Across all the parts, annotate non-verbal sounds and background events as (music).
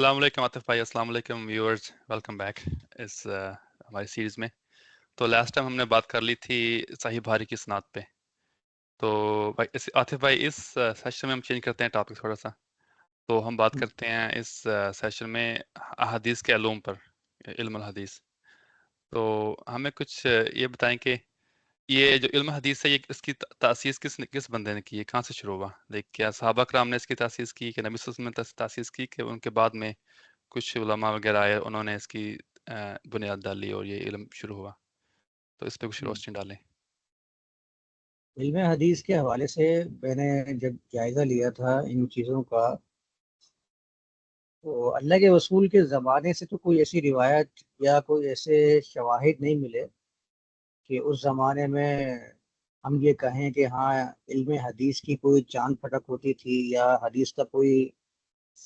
السلام علیکم عاطف بھائی السلام علیکم ویورز ویلکم بیک اس ہماری سیریز میں۔ تو لاسٹ ٹائم ہم نے بات کر لی تھی صحیح بھاری کی صنعت پہ۔ تو عاطف بھائی اس سیشن میں ہم چینج کرتے ہیں ٹاپک تھوڑا سا۔ تو ہم بات کرتے ہیں اس سیشن میں احادیث کے علوم پر علم الحدیث۔ تو ہمیں کچھ یہ بتائیں کہ یہ جو علم حدیث ہے یہ اس کی تاسیس کس کس بندے نے کی؟ ہے کہاں سے شروع ہوا؟ دیکھ کیا صحابہ کرام نے اس کی تاسیس کی کہ نبی صلی اللہ علیہ وسلم نے تاسیس کی کہ ان کے بعد میں کچھ علماء وغیرہ آئے انہوں نے اس کی بنیاد ڈالی اور یہ علم شروع ہوا؟ تو اس پہ کچھ روشنی ڈالیں۔ علم حدیث کے حوالے سے میں نے جب جائزہ لیا تھا ان چیزوں کا تو اللہ کے وصول کے زمانے سے تو کوئی ایسی روایت یا کوئی ایسے شواہد نہیں ملے۔ کہ اس زمانے میں ہم یہ کہیں کہ ہاں علم حدیث کی کوئی چاند پھٹک ہوتی تھی یا حدیث کا کوئی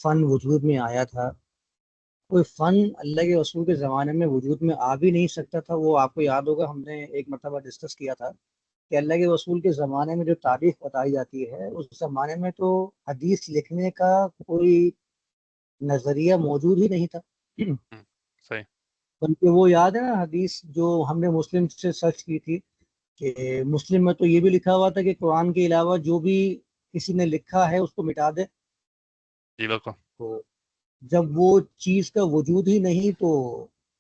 فن وجود میں آیا تھا۔ کوئی فن اللہ کے اصول کے زمانے میں وجود میں آ بھی نہیں سکتا تھا۔ وہ آپ کو یاد ہوگا، ہم نے ایک مرتبہ ڈسکس کیا تھا کہ اللہ کے اصول کے زمانے میں جو تاریخ بتائی جاتی ہے، اس زمانے میں تو حدیث لکھنے کا کوئی نظریہ موجود ہی نہیں تھا۔ صحیح۔ بلکہ وہ یاد ہے نا حدیث جو ہم نے مسلم سے سرچ کی تھی کہ مسلم میں تو یہ بھی لکھا ہوا تھا کہ قرآن کے علاوہ جو بھی کسی نے لکھا ہے اس کو مٹا دے۔ جی بالکل۔ تو جب وہ چیز کا وجود ہی نہیں تو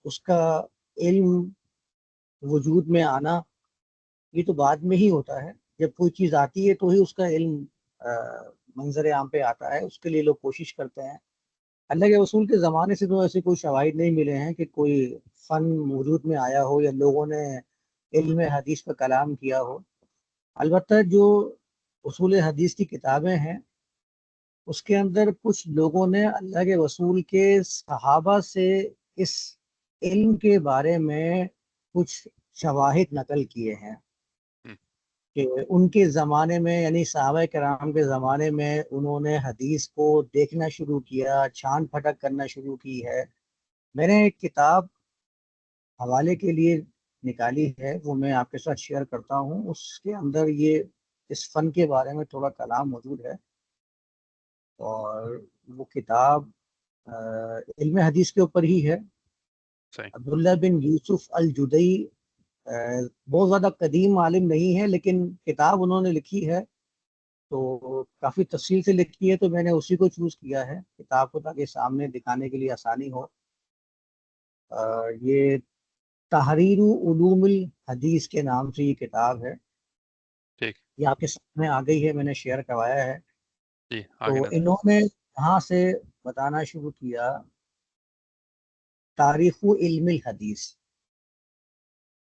اس کا علم وجود میں آنا یہ تو بعد میں ہی ہوتا ہے۔ جب کوئی چیز آتی ہے تو ہی اس کا علم منظر عام پہ آتا ہے۔ اس کے لیے لوگ کوشش کرتے ہیں۔ اللہ کے اصول کے زمانے سے تو ایسے کوئی شواہد نہیں ملے ہیں کہ کوئی فن موجود میں آیا ہو یا لوگوں نے علم حدیث پہ کلام کیا ہو۔ البتہ جو اصول حدیث کی کتابیں ہیں، اس کے اندر کچھ لوگوں نے اللہ کے رسول کے صحابہ سے اس علم کے بارے میں کچھ شواہد نقل کیے ہیں۔ کہ ان کے زمانے میں یعنی صحابہ کرام کے زمانے میں انہوں نے حدیث کو دیکھنا شروع کیا چھان پھٹک کرنا شروع کی ہے۔ میں نے ایک کتاب حوالے کے لیے نکالی ہے وہ میں آپ کے ساتھ شیئر کرتا ہوں۔ اس کے اندر یہ اس فن کے بارے میں تھوڑا کلام موجود ہے۔ اور وہ کتاب علم حدیث کے اوپر ہی ہے۔ عبداللہ بن یوسف الجدئی بہت زیادہ قدیم عالم نہیں ہے لیکن کتاب انہوں نے لکھی ہے تو کافی تفصیل سے لکھی ہے تو میں نے اسی کو چوز کیا ہے کتاب کو تاکہ سامنے دکھانے کے لیے آسانی ہو۔ یہ تحریر علوم الحدیث کے نام سے یہ کتاب ہے۔ یہ آپ کے سامنے آ گئی ہے میں نے شیئر کروایا ہے۔ جی، تو انہوں نے یہاں سے بتانا شروع کیا تاریخ علم الحدیث۔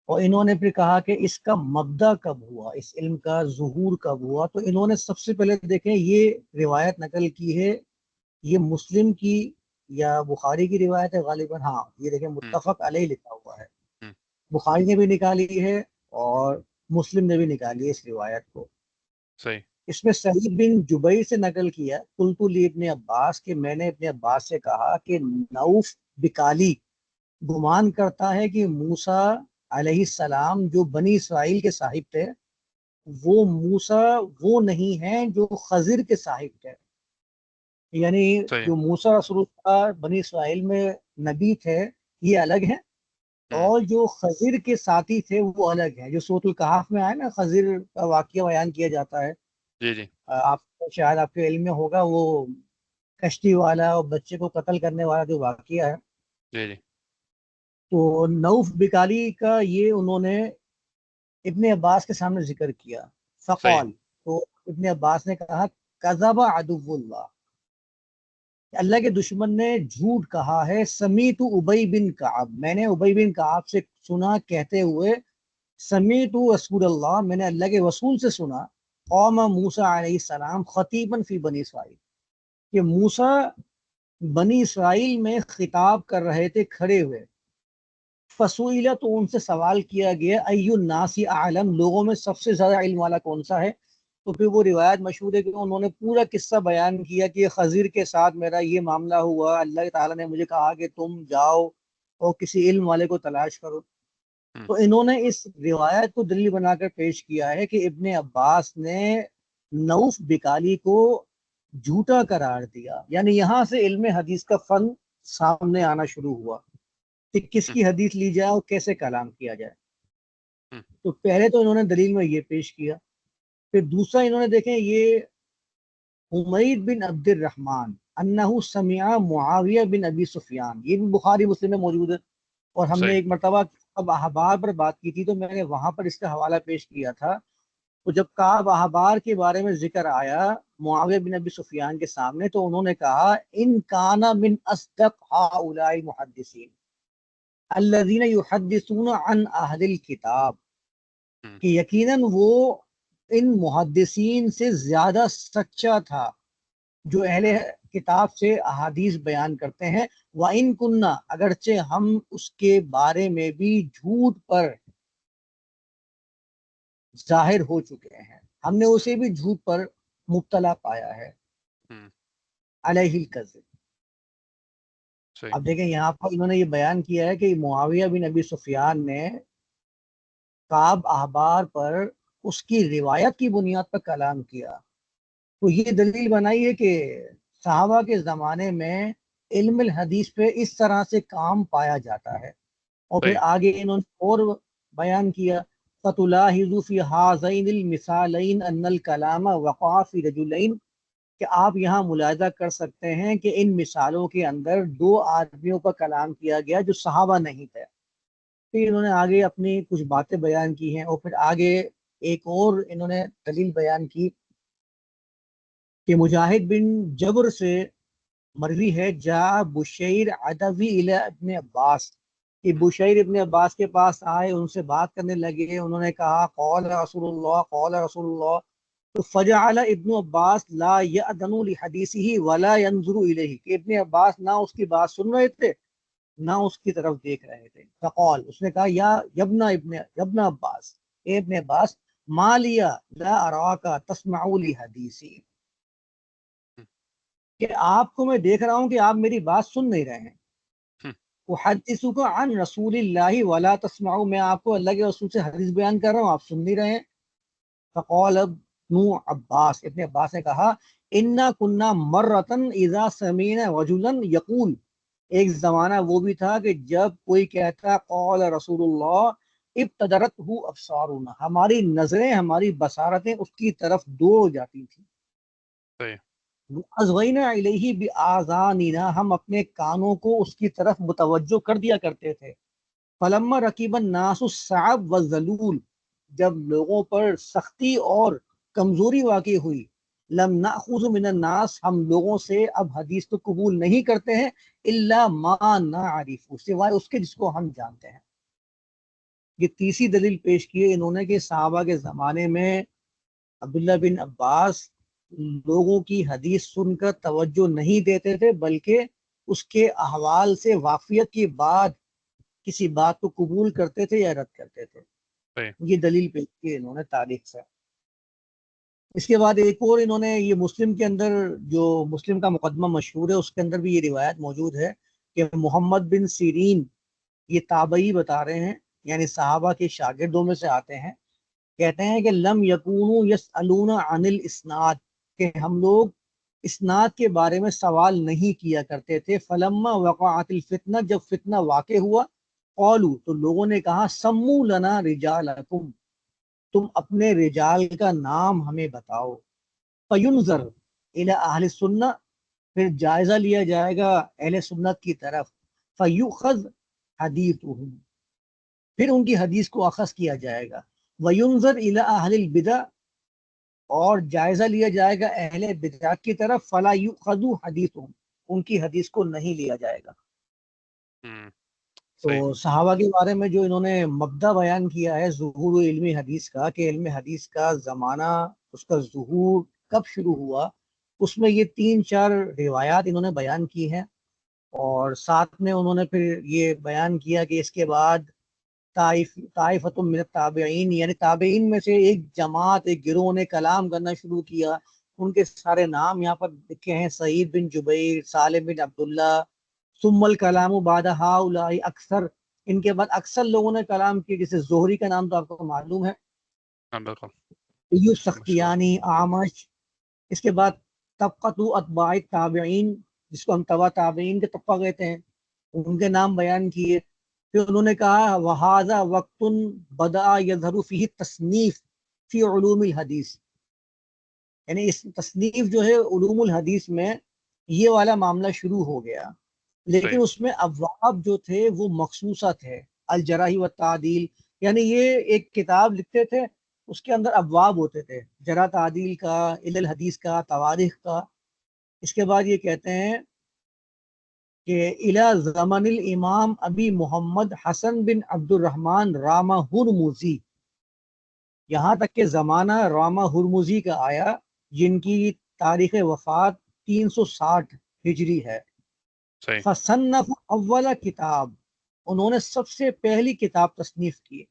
اور انہوں نے پھر کہا کہ اس کا مبدا کب ہوا؟ اس علم کا ظہور کب ہوا؟ تو انہوں نے سب سے پہلے دیکھیں یہ روایت نقل کی ہے یہ مسلم کی یا بخاری کی روایت ہے غالباً ہاں یہ دیکھیں متفق علیہ لکھا ہوا ہے۔ بخاری نے بھی نکالی ہے اور مسلم نے بھی نکالی ہے اس روایت کو۔ صحیح۔ اس میں سعید بن جبئی سے نقل کیا کلتلی ابن عباس کہ میں نے اپنے عباس سے کہا کہ نوف بکالی گمان کرتا ہے کہ موسا علیہ السلام جو بنی اسرائیل کے صاحب تھے وہ موسا وہ نہیں ہیں جو خضر کے صاحب تھے۔ یعنی جو موسا رسول اللہ بنی اسرائیل میں نبی تھے یہ الگ ہیں۔ اور جو خضر کے ساتھی تھے وہ الگ ہیں۔ جو سوت القحاف میں آئے نا خضر کا واقعہ بیان کیا جاتا ہے۔ جی جی۔ آپ شاید آپ کے علم میں ہوگا وہ کشتی والا اور بچے کو قتل کرنے والا جو واقعہ ہے۔ جی جی۔ تو نوف بکالی کا یہ انہوں نے ابن عباس کے سامنے ذکر کیا۔ فقال تو ابن عباس نے کہا کذب عدو اللہ۔ اللہ کے دشمن نے جھوٹ کہا ہے سمی تو ابئی بن کعب۔ میں نے ابئی بن کعب سے سنا کہتے ہوئے سمی تو رسول اللہ میں نے اللہ کے رسول سے سنا قوم موسا علیہ السلام خطیباً فی بنی اسرائیل۔ کہ موسا بنی اسرائیل میں خطاب کر رہے تھے کھڑے ہوئے۔ فصویلا تو ان سے سوال کیا گیا ایو ناسی عالم لوگوں میں سب سے زیادہ علم والا کون سا ہے؟ تو پھر وہ روایت مشہور ہے کہ انہوں نے پورا قصہ بیان کیا کہ خضیر کے ساتھ میرا یہ معاملہ ہوا اللہ تعالیٰ نے مجھے کہا کہ تم جاؤ اور کسی علم والے کو تلاش کرو۔ تو انہوں نے اس روایت کو دلی بنا کر پیش کیا ہے کہ ابن عباس نے نوف بکالی کو جھوٹا قرار دیا۔ یعنی یہاں سے علم حدیث کا فن سامنے آنا شروع ہوا۔ کہ کس کی حدیث لی جائے اور کیسے کلام کیا جائے۔ تو پہلے تو انہوں نے دلیل میں یہ پیش کیا۔ پھر دوسرا انہوں نے دیکھیں یہ حمید بن عبد الرحمن انہو سمع معاویہ بن ابی سفیان۔ یہ بھی بخاری مسلم میں موجود ہے۔ اور ہم نے۔ ایک مرتبہ اب احبار پر بات کی تھی تو میں نے وہاں پر اس کا حوالہ پیش کیا تھا۔ تو جب کعب احبار کے بارے میں ذکر آیا معاویہ بن ابی سفیان کے سامنے تو انہوں نے کہا ان کانا من اصدق هؤلاء المحدثین الذين يحدثون عن اہل الكتاب۔ کہ یقیناً وہ ان محدثین سے زیادہ سچا تھا جو اہل کتاب سے احادیث بیان کرتے ہیں وَإِن كُنَّا اگرچہ ہم اس کے بارے میں بھی جھوٹ پر ظاہر ہو چکے ہیں ہم نے اسے بھی جھوٹ پر مبتلا پایا ہے۔ علیہ صحیح اب دیکھیں یہاں پر انہوں نے یہ بیان کیا ہے کہ معاویہ بن ابی سفیان نے کعب احبار پر اس کی روایت کی بنیاد پر کلام کیا۔ تو یہ دلیل بنائی ہے کہ صحابہ کے زمانے میں علم الحدیث پہ اس طرح سے کام پایا جاتا ہے۔ اور پھر۔ آگے انہوں نے اور بیان کیا فَتُلَاحِظُ فِي هَذَيْنِ الْمِثَالَيْنِ أَنَّ الْكَلَامَ وَقَعَ فِي رَجُلَيْنِ کہ آپ یہاں ملاحظہ کر سکتے ہیں کہ ان مثالوں کے اندر دو آدمیوں پر کلام کیا گیا جو صحابہ نہیں تھے۔ پھر انہوں نے آگے اپنی کچھ باتیں بیان کی ہیں اور پھر آگے ایک اور انہوں نے دلیل بیان کی کہ مجاہد بن جبر سے مروی ہے جا بشیر ادوی ابن عباس۔ کہ بشیر ابن عباس کے پاس آئے، ان سے بات کرنے لگے، انہوں نے کہا قول رسول اللہ قول رسول اللہ تو فجعل ابن عباس لا یأذن لحدیثه ولا ينظر الیہ کہ ابن عباس نہ اس کی بات سن رہے تھے نہ اس کی طرف دیکھ رہے تھے۔ فقال اس نے کہا یا یبنا ابن یبنا عباس اے ابن عباس ما لیا لا اراکا تسمع لحدیثی۔ کہ آپ کو میں دیکھ رہا ہوں کہ آپ میری بات سن نہیں رہے ہیں۔ احدثک عن رسول اللہ ولا تسمعوا میں آپ کو اللہ کے رسول سے حدیث بیان کر رہا ہوں آپ سن نہیں رہے ہیں۔ فقال ابن عباس ابن عباس نے کہا انا کننا مرتن اذا سمعنا رجلا یقول ایک زمانہ وہ بھی تھا کہ جب کوئی کہتا قول رسول اللہ ابتدرت ہو ابصارنا ہماری نظریں ہماری بصارتیں اس کی طرف ہو جاتی تھیں صحیح۔ ازوینا علیہ بآذاننا ہم اپنے کانوں کو اس کی طرف متوجہ کر دیا کرتے تھے فلما رکیب الناس الصعب والذلول جب لوگوں پر سختی اور کمزوری واقع ہوئی۔ لم ناخذ من الناس ہم لوگوں سے اب حدیث تو قبول نہیں کرتے ہیں الا ما نعرف سوائے اس کے جس کو ہم جانتے ہیں۔ یہ تیسری دلیل پیش کی ہے انہوں نے کہ صحابہ کے زمانے میں عبداللہ بن عباس لوگوں کی حدیث سن کر توجہ نہیں دیتے تھے بلکہ اس کے احوال سے واقفیت کے بعد کسی بات کو قبول کرتے تھے یا رد کرتے تھے۔ یہ دلیل پیش کی انہوں نے تاریخ سے۔ اس کے بعد ایک اور انہوں نے یہ مسلم کے اندر جو مسلم کا مقدمہ مشہور ہے، اس کے اندر بھی یہ روایت موجود ہے کہ محمد بن سیرین یہ تابعی بتا رہے ہیں یعنی صحابہ کے شاگردوں میں سے آتے ہیں۔ کہتے ہیں کہ لم یکونو یسألون عن الاسناد، کہ ہم لوگ اسناد کے بارے میں سوال نہیں کیا کرتے تھے۔ فلما وقعت الفتنہ، جب فتنہ واقع ہوا قولو تو لوگوں نے کہا، سمو لنا رجالکم۔ تم اپنے رجال کا نام ہمیں بتاؤ۔ فینظر الی اہل سنہ پھر جائزہ لیا جائے گا اہل سنت کی طرف۔ فیوخذ حدیثہم پھر ان کی حدیث کو اخذ کیا جائے گا۔ وینظر الی اہل البدع اور جائزہ لیا جائے گا اہل بدعات کی طرف۔ فلا یؤخذ حدیثہم ان کی حدیث کو نہیں لیا جائے گا۔ تو صحابہ کے بارے میں جو انہوں نے مبدا بیان کیا ہے ظہور علمی حدیث کا کہ علم حدیث کا زمانہ اس کا ظہور کب شروع ہوا اس میں یہ تین چار روایات انہوں نے بیان کی ہیں اور ساتھ میں انہوں نے پھر یہ بیان کیا کہ اس کے بعد طائف طائفۃ من التابعین یعنی تابعین میں سے ایک جماعت ایک گروہ نے کلام کرنا شروع کیا۔ ان کے سارے نام یہاں پر لکھے ہیں سعید بن جبیر سالم بن عبداللہ ثم الکلام بعد ہؤلاء اکثر۔ ان کے بعد اکثر لوگوں نے کلام کیا جیسے زہری کا نام تو آپ کو معلوم ہے۔ ہاں ایوب سختیانی آمش اس کے بعد طبقت اتباع تابعین جس کو ہم تبا تابعین کے طبقہ کہتے ہیں ان کے نام بیان کیے۔ پھر انہوں نے کہا وہذا وقت بدا یظہر فیہ تصنیف فی علوم الحدیث یعنی اس تصنیف جو ہے علوم الحدیث میں یہ والا معاملہ شروع ہو گیا۔ لیکن۔ اس میں ابواب جو تھے وہ مخصوصہ تھے. الجراحی و تعدیل یعنی یہ ایک کتاب لکھتے تھے اس کے اندر ابواب ہوتے تھے. جرا تعدیل کا عل الحدیث کا تواریخ کا. اس کے بعد یہ کہتے ہیں کہ الى زمن الامام ابی محمد حسن بن عبد الرحمن راما ہرموزی. یہاں تک کہ زمانہ راما ہرموزی کا آیا جن کی تاریخ وفات تین سو ساٹھ ہجری ہے. فصنف اول کتاب انہوں نے سب سے پہلی کتاب تصنیف کی۔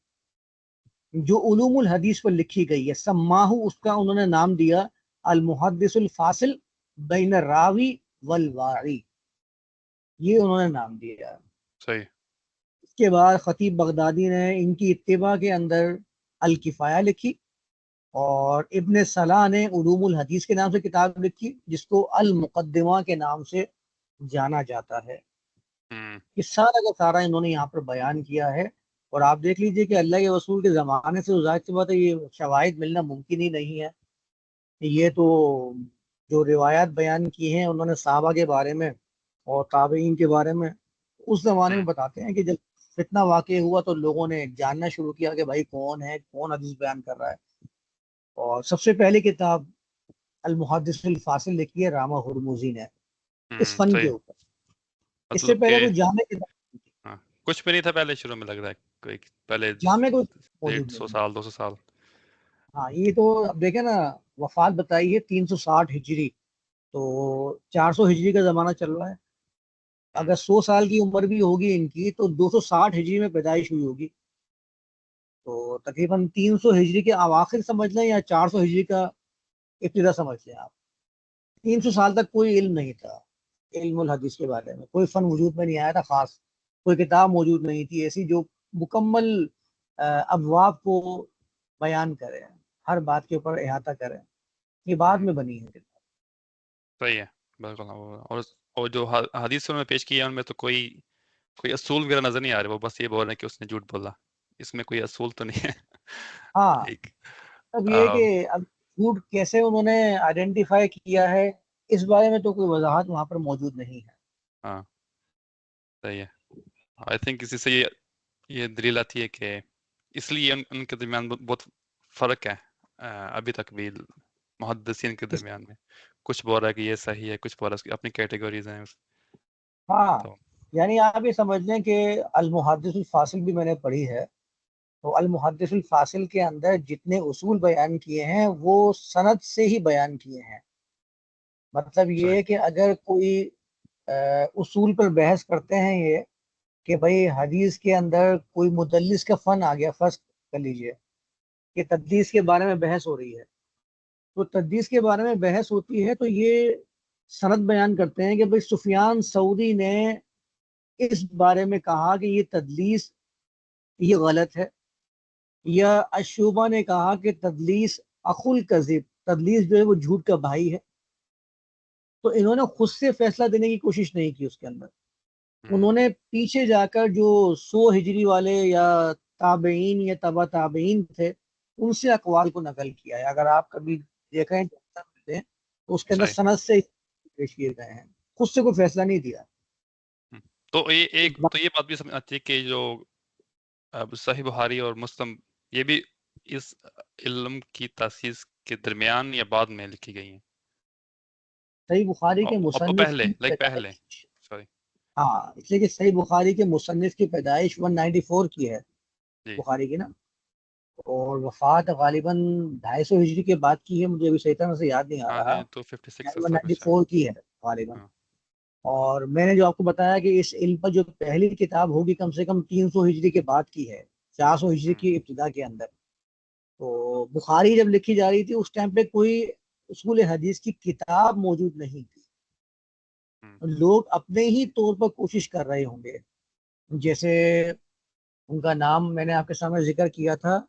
جو علوم الحدیث پر لکھی گئی ہے۔ سماہو اس کا انہوں نے نام دیا المحدث الفاصل بین الراوی والواعی یہ انہوں نے نام دیا۔ صحیح۔ اس کے بعد خطیب بغدادی نے ان کی اتباع کے اندر الکفایہ لکھی۔ اور ابن صلاح نے علوم الحدیث کے نام سے کتاب لکھی جس کو المقدمہ کے نام سے جانا جاتا ہے۔ یہ سارا کا سارا انہوں نے یہاں پر بیان کیا ہے اور آپ دیکھ لیجیے کہ اللہ کے رسول کے زمانے سے ظاہر سی بات ہے یہ شواہد ملنا ممکن ہی نہیں ہے۔ یہ تو جو روایات بیان کی ہیں انہوں نے صحابہ کے بارے میں اور تابعین کے بارے میں اس زمانے میں۔ بتاتے ہیں کہ جب فتنہ واقع ہوا تو لوگوں نے جاننا شروع کیا کہ بھائی کون ہے کون حدیث بیان کر رہا ہے۔ اور سب سے پہلی کتاب المحدث الفاصل لکھی ہے راما ہرموزی نے۔ اس فن کے اوپر۔ اس سے مطلب پہلے کہ کوئی جامع کتاب کچھ بھی نہیں تھا پہلے شروع میں لگ رہا ہے۔ کوئی پہلے جامع ڈیڑھ سو سال دو سو سال۔ ہاں یہ تو اب دیکھیں نا وفات بتائی ہے تین سو ساٹھ ہجری۔ تو چار سو ہجری کا زمانہ چل رہا ہے۔ اگر سو سال کی عمر بھی ہوگی ان کی تو دو سو ساٹھ ہجری میں پیدائش ہوئی ہوگی۔ تو تقریباً تین سو ہجری کے اواخر سمجھ لیں یا چار سو ہجری کا ابتدا سمجھ لیں آپ۔ تین سو سال تک کوئی علم نہیں تھا۔ علم الحدیث کے بارے میں۔ کوئی فن وجود میں نہیں آیا تھا خاص کوئی کتاب موجود نہیں تھی ایسی جو مکمل ابواب کو بیان کرے ہر بات کے اوپر احاطہ کرے۔ یہ بعد میں بنی ہے۔ کتاب صحیح ہے بالکل۔ اور اور جو حدیث میں پیش کیا ان میں تو کوئی کوئی اصول وغیرہ نظر نہیں آ رہے وہ بس یہ بول رہے ہیں کہ اس نے جھوٹ بولا۔ اس میں کوئی اصول تو نہیں ہے۔ ہاں۔ اب یہ کہ اب جھوٹ کیسے انہوں نے آئیڈینٹیفائی کیا ہے اس بارے میں تو کوئی وضاحت وہاں پر موجود نہیں ہے۔ ہاں۔ صحیح ہے۔ آئی تھنک اسی سے یہ یہ دلیل آتی ہے کہ اس لیے ان, ان کے درمیان بہت فرق ہے۔ ابھی تک بھی محدثین کے درمیان میں۔ کچھ بول رہا ہے کہ یہ صحیح ہے کچھ بول رہا ہے اپنی ہیں۔ ہاں یعنی آپ یہ سمجھ لیں کہ المحدث الفاصل بھی میں نے پڑھی ہے۔ تو المحدث الفاصل کے اندر جتنے اصول بیان کیے ہیں وہ سند سے ہی بیان کیے ہیں۔ مطلب یہ کہ اگر کوئی اصول پر بحث کرتے ہیں یہ کہ بھائی حدیث کے اندر کوئی مدلس کا فن آ گیا فرض کر لیجیے کہ تدلیس کے بارے میں بحث ہو رہی ہے۔ تو تدلیس کے بارے میں بحث ہوتی ہے تو یہ سند بیان کرتے ہیں کہ بھائی سفیان سعودی نے اس بارے میں کہا کہ یہ تدلیس یہ غلط ہے یا اشوبہ نے کہا کہ تدلیس اخل کذب تدلیس جو ہے وہ جھوٹ کا بھائی ہے۔ تو انہوں نے خود سے فیصلہ دینے کی کوشش نہیں کی اس کے اندر۔ انہوں نے پیچھے جا کر جو سو ہجری والے یا تابعین یا تبا تابعین تھے ان سے اقوال کو نقل کیا ہے۔ اگر آپ کبھی دیکھیں تو اس کے اندر سند سے پیش کیے گئے ہیں۔ خود سے کوئی فیصلہ نہیں دیا۔ تو یہ ایک تو یہ بات بھی سمجھ آتی ہے کہ جو صحیح بخاری اور مسلم یہ بھی اس علم کی تاسیس کے درمیان یا بعد میں لکھی گئی ہیں۔ صحیح بخاری کے مصنف پہلے لائک پہلے سوری۔ ہاں اس لیے کہ صحیح بخاری کے مصنف کی پیدائش 194 کی ہے جی۔ بخاری کی نا۔ اور وفات غالباً ڈھائی سو ہجری کے بعد کی ہے مجھے ابھی صحیح طرح سے یاد نہیں آ ہاں رہا۔ تو fifty six one ninety four کی ہے غالباً۔ ہاں۔ اور میں نے جو آپ کو بتایا کہ اس علم پر جو پہلی کتاب ہوگی کم سے کم تین سو ہجری کے بعد کی ہے چار سو ہجری کی ابتدا کے اندر۔ تو بخاری جب لکھی جا رہی تھی اس ٹائم پہ کوئی اصول حدیث کی کتاب موجود نہیں تھی۔ لوگ اپنے ہی طور پر کوشش کر رہے ہوں گے۔ جیسے ان کا نام میں نے آپ کے سامنے ذکر کیا تھا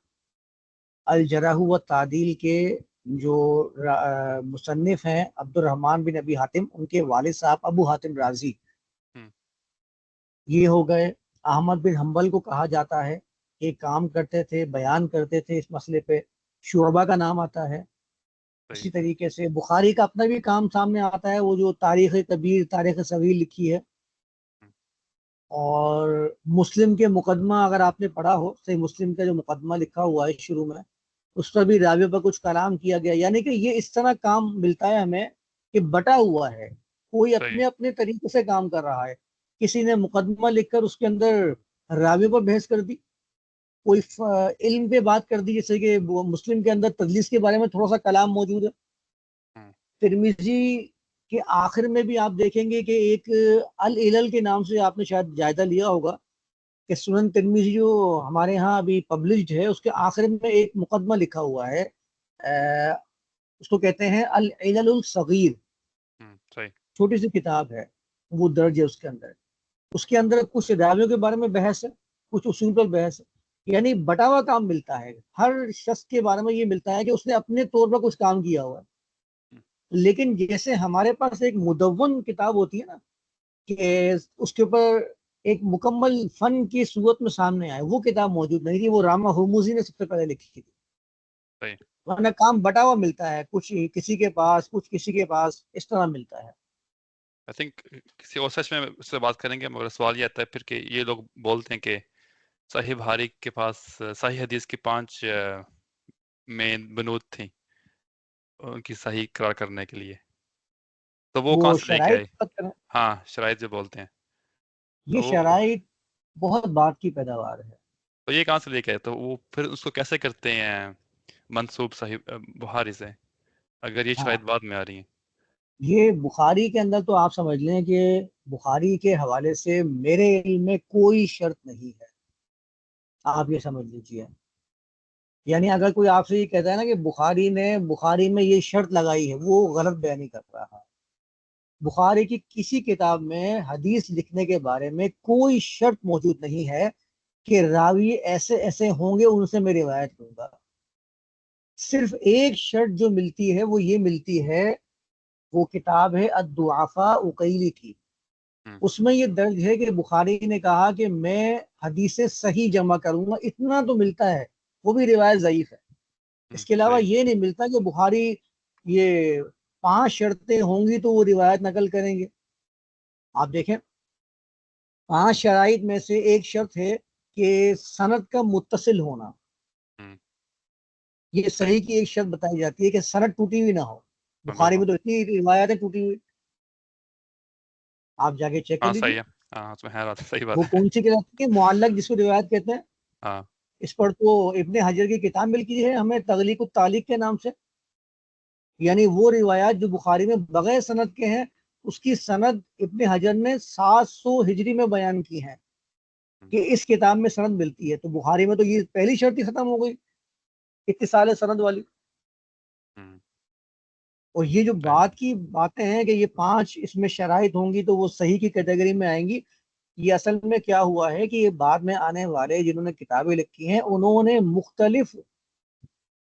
الجرح و تعدیل کے جو مصنف ہیں عبد الرحمن بن ابی حاتم ان کے والد صاحب ابو حاتم رازی یہ ہو گئے۔ احمد بن حنبل کو کہا جاتا ہے کہ کام کرتے تھے بیان کرتے تھے اس مسئلے پہ۔ شعبہ کا نام آتا ہے۔ اسی طریقے سے بخاری کا اپنا بھی کام سامنے آتا ہے وہ جو تاریخ کبیر تاریخ صغیر لکھی ہے۔ اور مسلم کے مقدمہ اگر آپ نے پڑھا ہو صحیح مسلم کا جو مقدمہ لکھا ہوا ہے شروع میں اس پر بھی راوی پر کچھ کلام کیا گیا۔ یعنی کہ یہ اس طرح کام ملتا ہے ہمیں کہ بٹا ہوا ہے۔ کوئی اپنے اپنے طریقے سے کام کر رہا ہے۔ کسی نے مقدمہ لکھ کر اس کے اندر راوی پر بحث کر دی کوئی علم پہ بات کر دی جیسے کہ مسلم کے اندر تدلیس کے بارے میں تھوڑا سا کلام موجود ہے۔ ترمیزی کے آخر میں بھی آپ دیکھیں گے کہ ایک العلل کے نام سے آپ نے شاید جائزہ لیا ہوگا کہ سنن ترمیزی جو ہمارے ہاں ابھی پبلشڈ ہے اس کے آخر میں ایک مقدمہ لکھا ہوا ہے۔ اس کو کہتے ہیں العلل الصغیر۔ چھوٹی سی کتاب ہے وہ درج ہے اس کے اندر۔ اس کے اندر کچھ راویوں کے بارے میں بحث ہے کچھ اصول پر بحث ہے۔ یعنی بٹاوا کام ملتا ہے۔ ہر شخص کے بارے میں یہ ملتا ہے کہ اس نے اپنے طور پر کچھ کام کیا ہوا۔ ہے لیکن جیسے ہمارے پاس ایک مدون کتاب ہوتی ہے نا کہ اس کے اوپر ایک مکمل فن کی صورت میں سامنے آئے وہ کتاب موجود نہیں تھی وہ راما ہرموزی نے سب سے پہلے لکھی تھی۔ ورنہ کام بٹا ہوا ملتا ہے کچھ کسی کے پاس کچھ کسی کے پاس اس طرح ملتا ہے۔ I think کسی اور سچ میں اس سے بات کریں گے مگر سوال یہ آتا ہے پھر کہ یہ لوگ بولتے ہیں کہ صحیح بھاری کے پاس صحیح حدیث کی پانچ مین بنود تھیں ان کی صحیح قرار کرنے کے لیے۔ تو وہ کہاں سے لے کے آئے؟ ہاں شرائط جو بولتے ہیں۔ یہ شرائط بہت بات کی پیداوار ہے۔ تو یہ کہاں سے لے کے آئے؟ تو وہ پھر اس کو کیسے کرتے ہیں؟ منصوب صحیح بخاری سے۔ اگر یہ شرائط ہاں۔ بعد میں آ رہی ہیں۔ یہ بخاری کے اندر تو آپ سمجھ لیں کہ بخاری کے حوالے سے میرے علم میں کوئی شرط نہیں ہے۔ آپ یہ سمجھ لیجیے یعنی اگر کوئی آپ سے یہ کہتا ہے نا کہ بخاری نے، بخاری میں یہ شرط لگائی ہے، وہ غلط بیانی کر رہا ہے۔ بخاری کی کسی کتاب میں حدیث لکھنے کے بارے میں کوئی شرط موجود نہیں ہے کہ راوی ایسے ایسے ہوں گے، ان سے میں روایت کروں گا۔ صرف ایک شرط جو ملتی ہے، وہ یہ ملتی ہے، وہ کتاب ہے الدعافہ اقیلی کی۔ اس میں یہ درج ہے کہ بخاری نے کہا کہ میں حدیث صحیح جمع کروں گا اتنا تو ملتا ہے وہ بھی روایت ضعیف ہے۔ اس کے علاوہ یہ نہیں ملتا کہ بخاری یہ پانچ شرطیں ہوں گی تو وہ روایت نقل کریں گے۔ آپ دیکھیں پانچ شرائط میں سے ایک شرط ہے کہ سند کا متصل ہونا۔ یہ صحیح کی ایک شرط بتائی جاتی ہے کہ سند ٹوٹی ہوئی نہ ہو۔ بخاری میں تو اتنی روایتیں ٹوٹی ہوئی۔ آپ جا کے چیک کر لیجیے وہ کون سی کتاب کی معلق جس کو روایت کہتے ہیں؟ ہاں۔ اس پر تو ابن حجر کی کتاب مل کی ہے ہمیں تغلیق التعلیق کے نام سے۔ یعنی وہ روایات جو بخاری میں بغیر سند کے ہیں اس کی سند ابن حجر نے سات سو ہجری میں بیان کی ہے کہ اس کتاب میں سند ملتی ہے۔ تو بخاری میں تو یہ پہلی شرط ہی ختم ہو گئی اتصال سند والی۔ اور یہ جو بات کی باتیں ہیں کہ یہ پانچ اس میں شرائط ہوں گی تو وہ صحیح کی کیٹیگری میں آئیں گی، یہ اصل میں کیا ہوا ہے کہ یہ بعد میں آنے والے جنہوں نے کتابیں لکھی ہیں، انہوں نے مختلف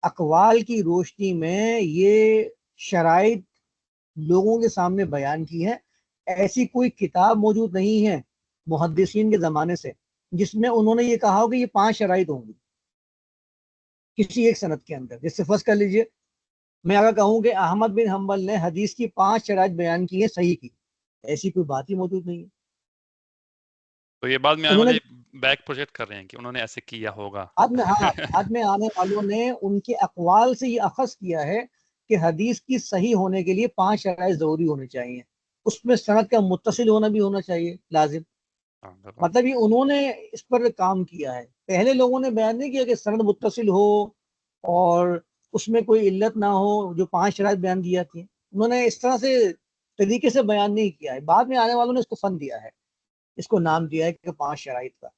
اقوال کی روشنی میں یہ شرائط لوگوں کے سامنے بیان کی ہے ایسی کوئی کتاب موجود نہیں ہے محدثین کے زمانے سے، جس میں انہوں نے یہ کہا ہو کہ یہ پانچ شرائط ہوں گی کسی ایک صنعت کے اندر۔ جس سے فرض کر لیجیے میں اگر کہوں کہ احمد بن حنبل نے حدیث کی پانچ شرائط بیان کی ہے صحیح کی۔ ایسی کوئی بات ہی موجود نہیں ہے۔ تو یہ بعد میں آنے والے بیک پروجیکٹ کر رہے ہیں کہ انہوں نے ایسے کیا ہوگا۔ بعد میں ہاں بعد میں آنے والوں نے ان کے اقوال سے یہ اخذ کیا ہے کہ حدیث کی صحیح ہونے کے لیے پانچ شرائط ضروری ہونی چاہیے۔ اس میں صنعت کا متصل ہونا بھی ہونا چاہیے لازم۔ ہاں، مطلب یہ انہوں نے اس پر کام کیا ہے۔ پہلے لوگوں نے بیان نہیں کیا کہ سند متصل ہو اور اس میں کوئی علت نہ ہو جو پانچ شرائط بیان دی جاتی ہیں۔ انہوں نے اس طرح سے طریقے سے بیان نہیں کیا ہے۔ بعد میں آنے والوں نے اس کو فن دیا ہے۔ اس کو نام دیا ہے کہ پانچ شرائط کا۔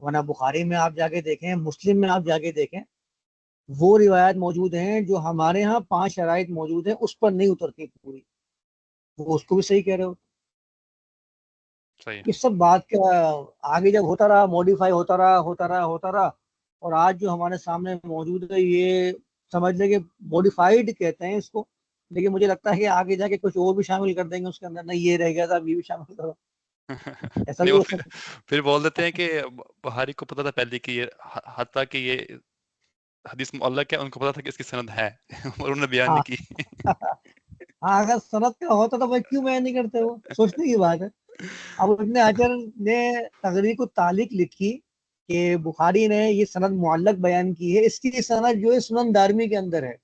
ورنہ بخاری میں آپ جا کے دیکھیں مسلم میں آپ جا کے دیکھیں وہ روایت موجود ہیں جو ہمارے ہاں پانچ شرائط موجود ہیں اس پر نہیں اترتی پوری۔ وہ اس کو بھی صحیح کہہ رہے ہو۔ یہ سب بات کا آگے جب ہوتا رہا موڈیفائی ہوتا رہا ہوتا رہا ہوتا رہا اور آج جو ہمارے سامنے موجود ہے یہ سمجھ لیں کہ موڈیفائڈ کہتے ہیں اس کو لیکن مجھے لگتا ہے کہ آگے جا کے کچھ اور بھی شامل کر دیں گے اس کے اندر۔ نہیں یہ رہ گیا تھا یہ بھی شامل کرو۔ (laughs) ایسا بھی پھر بول دیتے ہیں کہ بہاری کو پتا تھا پہلے کہ یہ حتیٰ کہ یہ حدیث معلق ہے ان کو پتا تھا کہ اس کی سند ہے۔ (laughs) اور انہوں نے بیان ہاں۔ نہیں کی۔ (laughs) ہاں اگر صنعت کا ہوتا تو کیوں بیان نہیں کرتے وہ؟ سوچنے کی بات ہے۔ اب ابن حجر نے تقریر کو تعلیق لکھی۔ کہ بخاری نے یہ سند معلق بیان کی ہے اس کی سند جو ہے سنن دارمی کے اندر ہے۔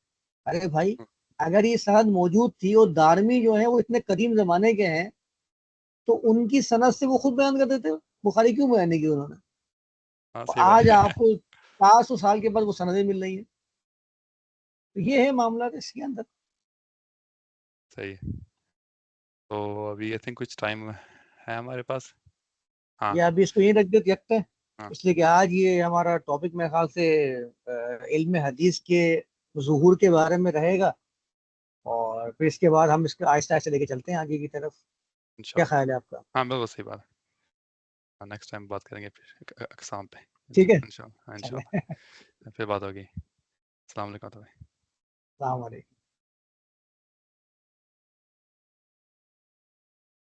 ارے بھائی اگر یہ سند موجود تھی اور دارمی جو ہے وہ اتنے قدیم زمانے کے ہیں تو ان کی سند سے وہ خود بیان کر دیتے بخاری کیوں بیان نہیں کی انہوں نے؟ ہاں آج آپ کو پانچ سو سال کے بعد وہ سندیں مل رہی ہیں۔ تو یہ ہے معاملہ اس کے اندر۔ صحیح تو ابھی آئی تھنک کچھ ٹائم ہے ہمارے پاس۔ ہاں۔ ابھی اس کو یہیں رکھ دیتے رکھتے ہیں ہاں اس لیے کہ آج یہ ہمارا ٹاپک میرے خیال سے علم حدیث کے ظہور کے بارے میں رہے گا۔ اور پھر اس کے بعد ہم اس کو آہستہ آہستہ لے کے چلتے ہیں آگے کی طرف۔ کیا خیال ہے آپ کا؟ ہاں بالکل صحیح بات ہے۔ نیکسٹ ٹائم بات کریں گے پھر اقسام پہ۔ ٹھیک ہے۔ انشاءاللہ ہاں انشاءاللہ (laughs) پھر بات ہوگی۔ السلام علیکم السلام علیکم۔